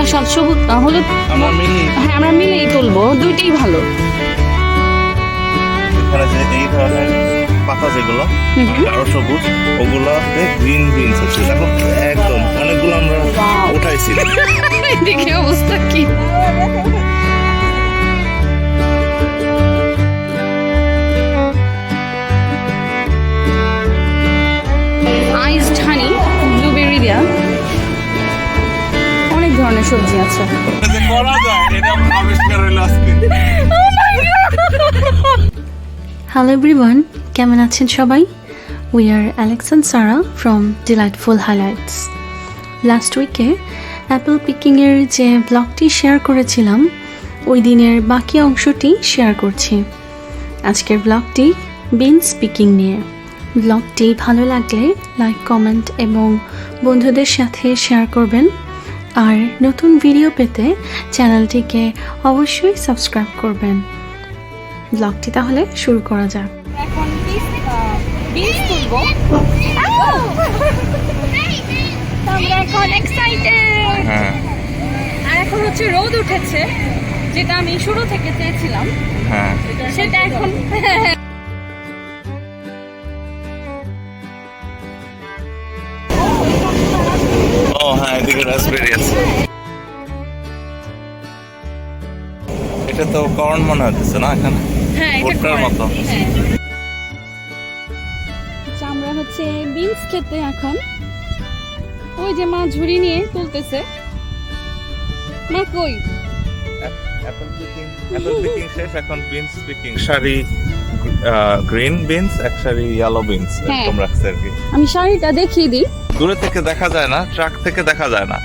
এগুলা সব সবুজ হলুদ হ্যাঁ আমরা মিলেই তুলবো দুইটাই ভালো। এই ধরনের পাতা যেগুলো। গাঢ় সবুজ ওগুলোতে গ্রিন বিনস আছে। দেখো একদম অনেকগুলো আমরা উঠাইছি। দেখে অবস্থা কি? আইসড হানি ব্লুবেরি দেয়া। ধরনের সবজি আছে। হ্যালো এভরিওয়ান কেমন আছেন সবাই? We are Alex and Sara from delightful highlights last উইকে অ্যাপেল পিকিংয়ের যে ব্লগটি শেয়ার করেছিলাম ওই দিনের বাকি অংশটি শেয়ার করছি। আজকের ব্লগটি বিনস পিকিং নিয়ে। ব্লগটি ভালো লাগলে লাইক কমেন্ট এবং বন্ধুদের সাথে শেয়ার করবেন। আর নতুন ভিডিও পেতে চ্যানেলটিকে অবশ্যই সাবস্ক্রাইব করবেন। ব্লগটি তাহলে শুরু করা যাক। এখন আমরা এখন এক্সাইটেড হ্যাঁ। আর এখন হচ্ছে রোদ উঠেছে যেটা আমি শুরু থেকে চেয়েছিলাম। হ্যাঁ। সেটা এখন এদিকে রাসবেরি আছে। এটা তো কর্ন মনে হচ্ছে না এখানে? হ্যাঁ ভুট্টার মতো। হ্যাঁ। আচ্ছা, আমরা হচ্ছে বিনস খেতে এখন। ওই যে মা ঝুড়ি নিয়ে তুলতেছে। মা কই? অ্যাপল পিকিং অ্যাপল পিকিং শেষ এখন বিনস পিকিং সারি গ্রিন বিনস এক সারি ইয়েলো বিনস হ্যাঁ। এরকম রাখছে আর কি। আমি শাড়িটা দেখিয়ে দিই। দূরে থেকে দেখা যায় না ট্রাক থেকে দেখা যায় না।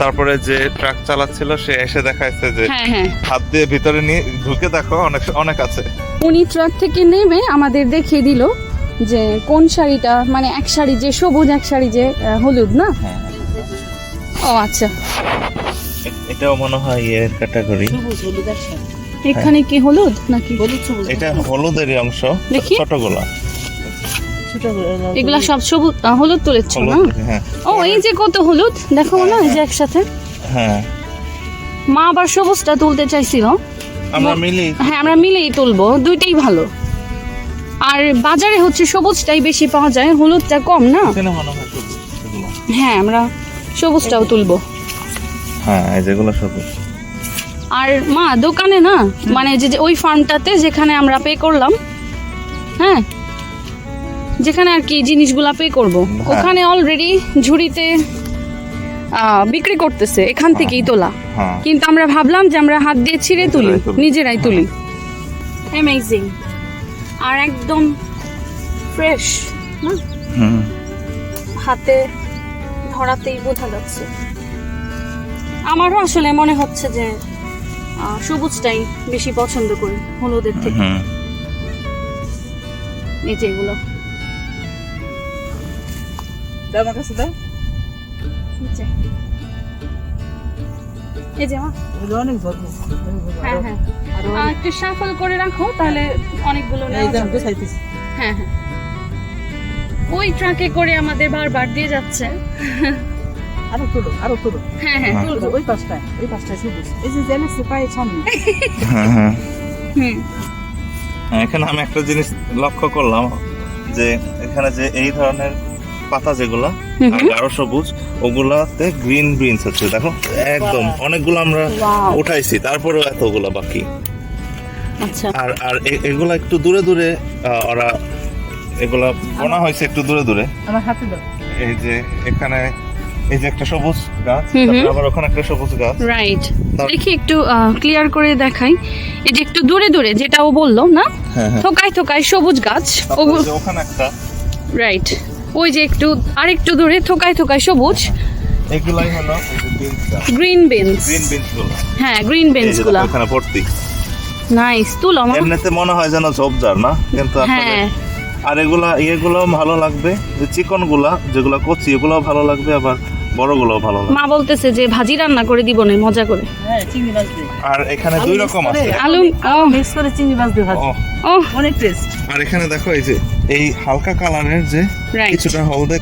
তারপরে যে ট্রাক চালাচ্ছিল সে এসে দেখাইছে যে হ্যাঁ হ্যাঁ। হাত দিয়ে ভিতরে নিয়ে ঢুকে দেখো অনেক অনেক আছে। উনি ট্রাক থেকে নেমে আমাদের দেখিয়ে দিল যে কোন শাড়িটা মানে এক শাড়ি যে সবুজ এক শাড়ি যে হলুদ না? হ্যাঁ ও আচ্ছা। এটাও মনে হয় ইয়ে ক্যাটাগরি। এখানে কি হলুদ নাকি? এটা হলুদেরই অংশ দেখি। ছোটগুলা। এগুলা সব সবুজ হলুদ তুলেছ না? হ্যাঁ। ও এই যে কত হলুদ দেখো না এই যে একসাথে। হ্যাঁ। মা আবার সবুজটা তুলতে চাইছিল। আমরা মিলি। হ্যাঁ আমরা মিলেই তুলবো দুইটাই ভালো। আর বাজারে হচ্ছে সবুজটাই বেশি পাওয়া যায় হলুদটা কম না? হয়। হ্যাঁ আমরা সবুজটাও তুলবো। হ্যাঁ যেগুলো সবুজ। আর মা দোকানে না মানে যে ওই ফার্মটাতে যেখানে আমরা পে করলাম হ্যাঁ যেখানে আর কি জিনিসগুলা পে করব। হ্যাঁ। ওখানে অলরেডি ঝুড়িতে বিক্রি করতেছে এখান থেকেই তোলা। হ্যাঁ। কিন্তু আমরা ভাবলাম যে আমরা হাত দিয়ে ছিঁড়ে তুলি নিজেরাই তুলি। অ্যামেজিং আর একদম ফ্রেশ হুম। হাতে ধরাতেই বোঝা যাচ্ছে। আমারও আসলে মনে হচ্ছে যে সবুজটাই বেশি পছন্দ করি হলুদের থেকে। এই যে এগুলো। আমার কাছে দাও। এই যে। মা অনেক হ্যাঁ হ্যাঁ। আরও আহ, একটু সাফল করে রাখো তাহলে অনেকগুলো এই নেওয়া যে গুছাইতেছি। হ্যাঁ হ্যাঁ। ওই ট্রাকে করে আমাদের বারবার দিয়ে যাচ্ছে। আরও তুলো আরও তুলো। হ্যাঁ হ্যাঁ। হ্যাঁ। ওই তুলবো যে ওই পাশটায় ওই পাশটায় সবুজ এই যে সামনে হ্যাঁ হ্যাঁ। হুম। হ্যাঁ, এখানে আমি একটা জিনিস লক্ষ্য করলাম যে এখানে যে এই ধরনের পাতা যেগুলো। গাঢ় সবুজ ওগুলাতে গ্রিন বিনস আছে দেখো একদম। অনেকগুলো আমরা উঠাইছি তারপরেও এতগুলো বাকি। আচ্ছা। আর আর এগুলা একটু দূরে দূরে ওরা এগুলা বোনা হয়েছে একটু দূরে দূরে। আমার হাতে দাও। এই যে এখানে এই যে একটা সবুজ গাছ হুম। আবার ওখানে একটা সবুজ গাছ। রাইট দেখি একটু ক্লিয়ার করে দেখাই। এই যে একটু দূরে দূরে যেটা ও বলল না? হ্যাঁ হ্যাঁ। থোকায় থোকায় সবুজ গাছ তারপরে ওখানে একটা রাইট ওই যে একটু আর একটু দূরে থোকায় থোকায় সবুজ। এগুলাই হলো যে গ্রিন বিনস গ্রিন বিনসগুলো হ্যাঁ গ্রিন এই বিনস যে এখানে ভর্তি। নাইস তুলো মা এমনিতে মনে হয় যেন ঝোপঝাড় না? কিন্তু হ্যাঁ। আর এগুলা ইয়েগুলো ভালো লাগবে। যে চিকনগুলা যেগুলো কচি এগুলো ভালো লাগবে আবার বড়গুলো ভালো লাগবে। মা বলতেছে যে ভাজি রান্না করে দিব না মজা করে। হ্যাঁ চিংড়ি মাছ দিয়ে। আর এখানে দুই রকম আছে। আলু মিক্স করে চিংড়ি মাছ দিয়ে ভাজি। অনেক টেস্ট আর এখানে দেখো এই যে এই হালকা কালারের যে কিছুটা হলদে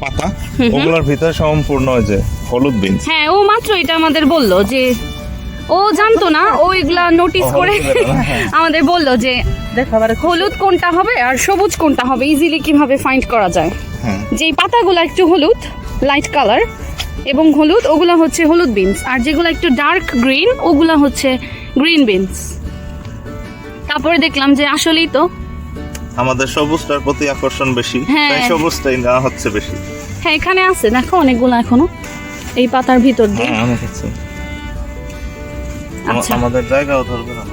পাতা। ওগুলোর ভিতরে সম্পূর্ণ যে হলুদ বিনস হ্যাঁ ও মাত্র এটা আমাদের বলল যে ও জানতো না ও এগুলা নোটিস করে হ্যাঁ। আমাদের বলল যে দেখো আবার হলুদ কোনটা হবে আর সবুজ কোনটা হবে ইজিলি কীভাবে ফাইন্ড করা যায়? হ্যাঁ। যেই পাতাগুলো একটু হলুদ লাইট কালার এবং হলুদ ওগুলো হচ্ছে হলুদ বিনস আর যেগুলো একটু ডার্ক গ্রিন ওগুলো হচ্ছে গ্রিন বিনস তারপরে দেখলাম যে আসলেই তো আমাদের সবুজটার প্রতি আকর্ষণ বেশি হ্যাঁ। তাই সবুজটাই নেওয়া হচ্ছে বেশি। হ্যাঁ এখানে আছে দেখো অনেকগুলো এখনও এই পাতার ভিতর দিয়ে। হ্যাঁ অনেক আছে। আচ্ছা। আমাদের জায়গাও ধরবে না।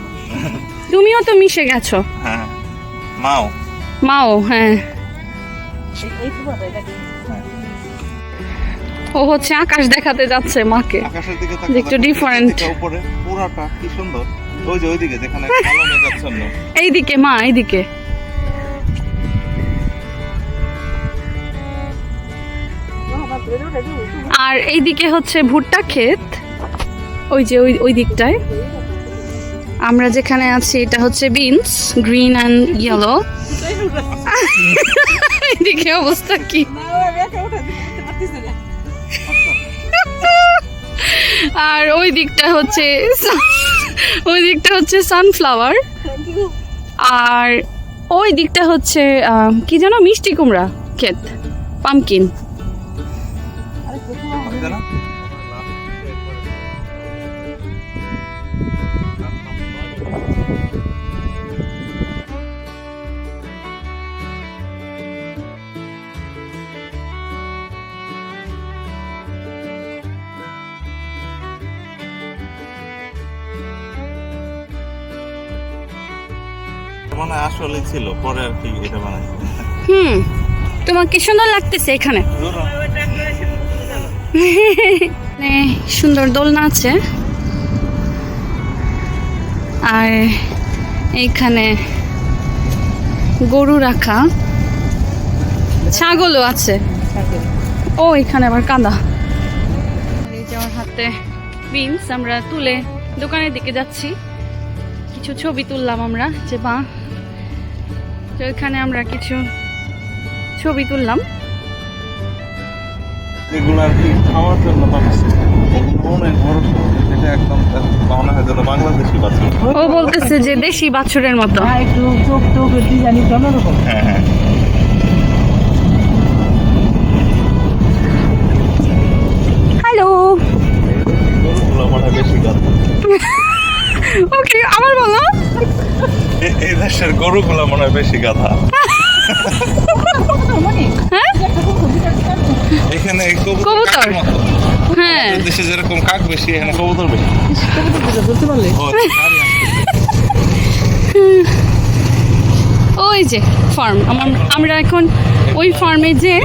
তুমিও তো মিশে গেছো। হ্যাঁ মাও। মাও হ্যাঁ। ও হচ্ছে আকাশ দেখাতে যাচ্ছে মাকে। আকাশের দিকে একটু different। উপরে পুরাটা কি সুন্দর। ওই যে ওইদিকে যেখানে কালো মেঘাচ্ছন্ন। এইদিকে মা এইদিকে। আর এইদিকে হচ্ছে ভুট্টা ক্ষেত। ওই যে ওই ওই দিকটায়। আমরা যেখানে আছি, এটা হচ্ছে বিনস, গ্রিন অ্যান্ড ইয়েলো। এদিকে অবস্থা কি। আর ওই দিকটা হচ্ছে ওই দিকটা হচ্ছে সানফ্লাওয়ার আর ওই দিকটা হচ্ছে কি যেন মিষ্টি কুমড়া ক্ষেত পামকিন আসলে ছিল পরে আর কি এটা বানাইছে হুম তোমার কি সুন্দর লাগতেছে এখানে? মানে সুন্দর দোলনা আছে। আর এইখানে গরু রাখা। ছাগলও আছে। ও এখানে আবার কাঁদা। এই যে আমার হাতে বিনস আমরা তুলে দোকানের দিকে যাচ্ছি। কিছু ছবি তুললাম আমরা যে বা তো এখানে আমরা কিছু ছবি তুললাম। এগুলো আর কি খাওয়ার জন্য বানাচ্ছে। অনেক বড় সড়ো। এটা একদম মনে হয় যেন বাংলাদেশি বাচ্চা ও বলতেছে যে দেশি বাছুরের মতো। হ্যাঁ, একটু চোখ টোক জানি কেমন রকম হ্যাঁ হ্যাঁ। দেশের গরুগুলো মনে হয় বেশি গাধা হ্যাঁ এখানে কবুতর। হ্যাঁ দেশে যেরকম কাক বেশি এখানে কবুতর বেশি বলতে পারলে? গাড়ি আসতেছে। ওই যে ফার্ম আমার আমরা এখন ওই ফার্মে যে।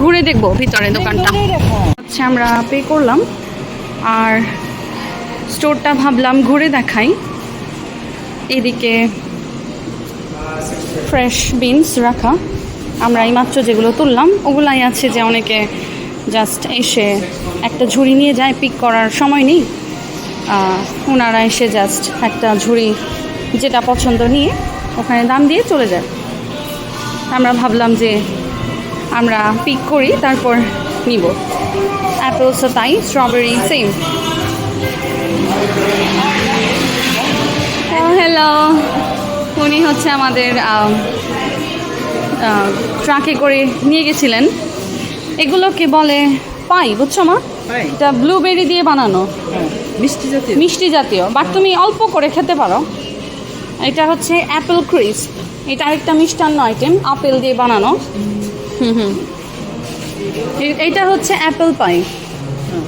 ঘুরে দেখব ভিতরে দোকানটা। হচ্ছে আমরা পে করলাম আর স্টোরটা ভাবলাম ঘুরে দেখাই এদিকে ফ্রেশ বিনস রাখা। আমরা এইমাত্র যেগুলো তুললাম, ওগুলাই আছে যে অনেকে জাস্ট এসে একটা ঝুড়ি নিয়ে যায় পিক করার সময় নেই। ওনারা এসে জাস্ট একটা ঝুড়ি যেটা পছন্দ নিয়ে ওখানে দাম দিয়ে চলে যায়। আমরা ভাবলাম যে আমরা পিক করি, তারপর নিব। অ্যাপেলসও তাই স্ট্রবেরি সেম হ্যালো উনি হচ্ছে আমাদের ট্রাকে করে নিয়ে গেছিলেন। এগুলোকে বলে পাই বুঝছ মা? এটা ব্লুবেরি দিয়ে বানানো। হ্যাঁ, মিষ্টি জাতীয়। মিষ্টি জাতীয়। বাট তুমি অল্প করে খেতে পারো। এটা হচ্ছে অ্যাপেল ক্রিস্প। এটা আরেকটা মিষ্টান্ন আইটেম আপেল দিয়ে বানানো। হুম হুম। এ- এইটা হচ্ছে অ্যাপেল পাই।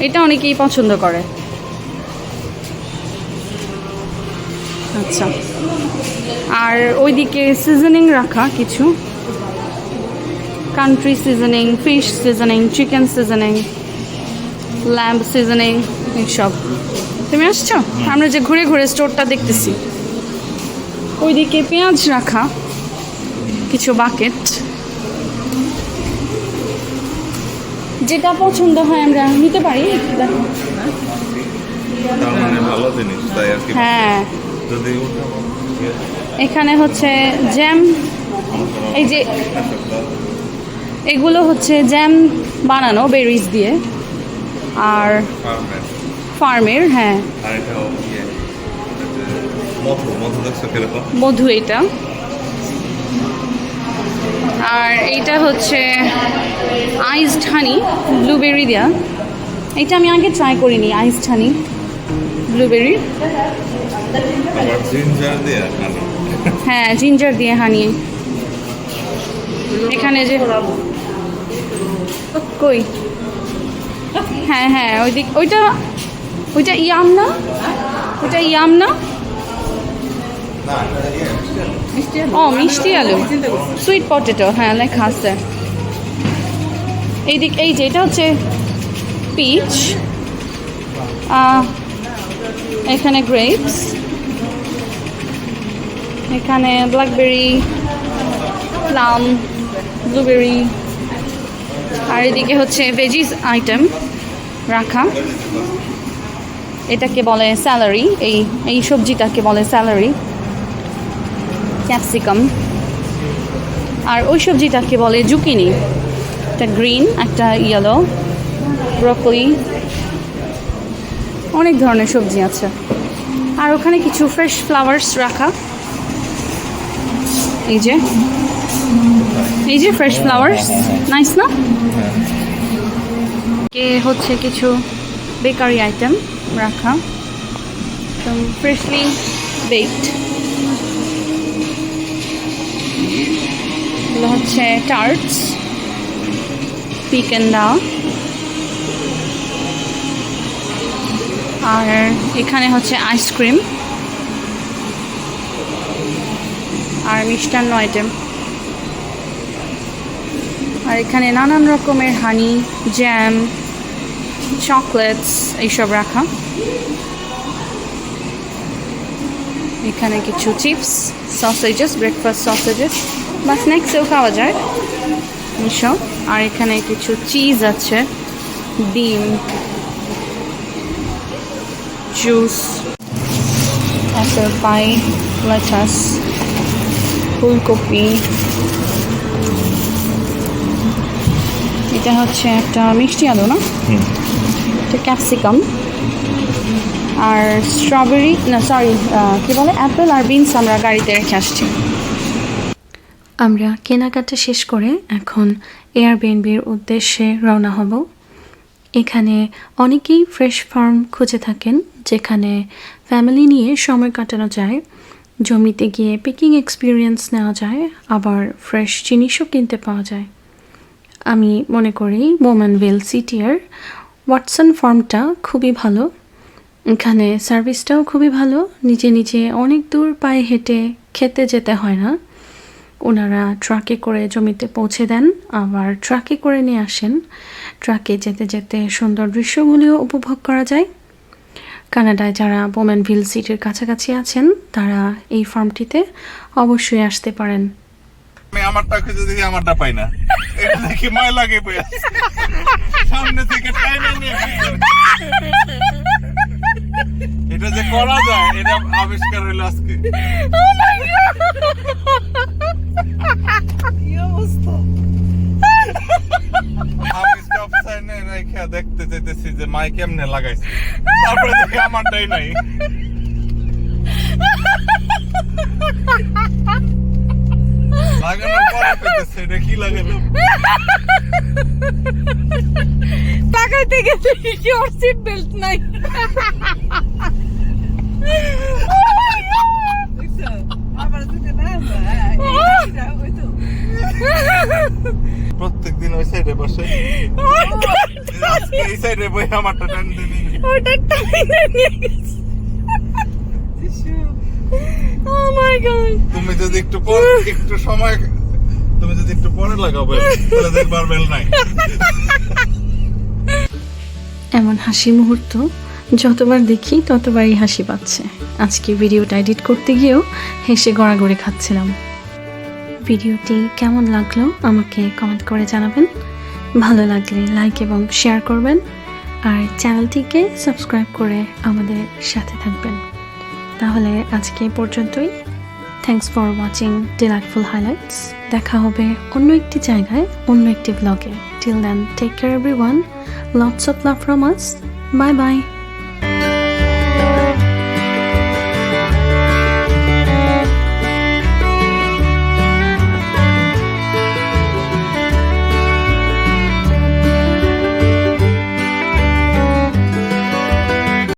এটা অনেকেই পছন্দ করে। আচ্ছা। আর ওইদিকে সিজনিং রাখা কিছু। Country seasoning fish seasoning chicken seasoning lamb seasoning এইসব। তুমি আসছো? আমরা যে ঘুরে ঘুরে স্টোরটা দেখতেছি। ওইদিকে পেঁয়াজ রাখা কিছু বাকেট যেটা পছন্দ হয় আমরা নিতে পারি। মানে হ্যাঁ। এখানে হচ্ছে জ্যাম, এই যে এগুলো হচ্ছে জ্যাম বানানো বেরিজ দিয়ে। আর ফার্মের হ্যাঁ। মধু এটা। আর এইটা হচ্ছে আইসড হানি, ব্লুবেরি দেওয়া এটা আমি আগে ট্রাই করিনি, আইসড হানি, ব্লুবেরি। আবার জিঞ্জার দিয়ে আনি হ্যাঁ জিঞ্জার দিয়ে হানি এখানে যে কই? হ্যাঁ হ্যাঁ ওই দিক ওইটা ওইটা ইয়াম না? ওইটা ইয়াম না? ও মিষ্টি আলু। সুইট পটেটো হ্যাঁ লেখা আছে। এই দিক এই যে এটা হচ্ছে পিচ এখানে গ্রেপস এখানে ব্ল্যাকবেরি প্লাম ব্লুবেরি আর এদিকে হচ্ছে ভেজিস আইটেম রাখা। এটাকে বলে স্যালারি এই এই সবজিটাকে বলে স্যালারি ক্যাপসিকাম আর ওই সবজিটাকে বলে জুকিনি একটা গ্রিন একটা ইয়েলো ব্রকলি অনেক ধরনের সবজি আছে। আর ওখানে কিছু ফ্রেশ ফ্লাওয়ার্স রাখা। এই যে। এই যে ফ্রেশ ফ্লাওয়ার্স নাইস না? কে হচ্ছে কিছু বেকারি আইটেম রাখা। ফ্রেশলি বেকড হচ্ছে টার্টস পিকেন্ডা আর এখানে হচ্ছে আইসক্রিম আর মিষ্টান্ন আইটেম আর এখানে নানান রকমের হানি জ্যাম চকলেটস এইসব রাখা। এখানে কিছু চিপস সসেজেস ব্রেকফাস্ট সসেজেস বা স্ন্যাক্সেও খাওয়া যায়। এইসব। আর এখানে কিছু চিজ আছে, ডিম জুস অ্যাপেল পাই লেটাস ফুলকপি এটা হচ্ছে একটা মিষ্টি আলু না? এটা ক্যাপসিকাম আর স্ট্রবেরি না সরি কী বলে? অ্যাপেল আর বিনস আমরা গাড়িতে রেখে আসছি। আমরা কেনাকাটা শেষ করে এখন এয়ারবিএনবির উদ্দেশ্যে রওনা হব। এখানে অনেকেই ফ্রেশ ফার্ম খুঁজে থাকেন। যেখানে ফ্যামিলি নিয়ে সময় কাটানো যায়, জমিতে গিয়ে পিকিং এক্সপিরিয়েন্স নেওয়া যায়, আবার ফ্রেশ জিনিসও কিনতে পাওয়া যায়। আমি মনে করি মোমেনভিল সিটিয়ার ওয়াটসন ফার্মটা খুবই ভালো। এখানে সার্ভিসটাও খুবই ভালো, নিজে নিজে অনেক দূর পায়ে হেঁটে খেতে যেতে হয় না। ওনারা ট্রাকে করে জমিতে পৌঁছে দেন, আবার ট্রাকে করে নিয়ে আসেন। ট্রাকে যেতে যেতে সুন্দর দৃশ্যগুলিও উপভোগ করা যায়। কানাডায় যারা বোম্যানভিল সিটির কাছাকাছি আছেন তারা এই ফার্মটিতে অবশ্যই আসতে পারেন। আমি আমারটা খুঁজে দেখি আমারটা পাই না। এটা দেখি মায় লাগে সামনে থেকে টাইনে নিয়ে এটা যে করা যায় এটা আবিষ্কার হইল আজকে। কি অবস্থা? আমি স্টপ সাইনে রেখে দেখতে যেতেছি যে মাই কেমনে লাগাইছে। তারপরে দেখি আমারটাই নাই। লাগানোর পরে পেতেছে এটা কি লাগালো? টাকাইতে গেলে কি ওর সিট বেল্ট নাই? আবার দুটো না এটা ওই তো প্রত্যেক দিন ওই সাইডে বসে এই সাইডে বই আমারটা টান দিনি ওটা টাইনে নিয়ে গেছে। ও মাই গড তুমি যদি একটু পর একটু সময় তুমি যদি একটু পরে লাগাও বেল তাহলে দেখবার বেল নাই। এমন হাসি মুহূর্ত যতবার দেখি ততবারই হাসি পাচ্ছে। আজকে ভিডিওটা এডিট করতে গিয়েও হেসে গড়াগড়ি খাচ্ছিলাম। ভিডিওটি কেমন লাগল আমাকে কমেন্ট করে জানাবেন। ভালো লাগলে লাইক এবং শেয়ার করবেন আর চ্যানেলটিকে সাবস্ক্রাইব করে আমাদের সাথে থাকবেন। তাহলে আজকে পর্যন্তই। Thanks for watching delightful highlights দেখা হবে অন্য একটি জায়গায়, অন্য একটি ব্লগে till then take care everyone lots of love from us bye bye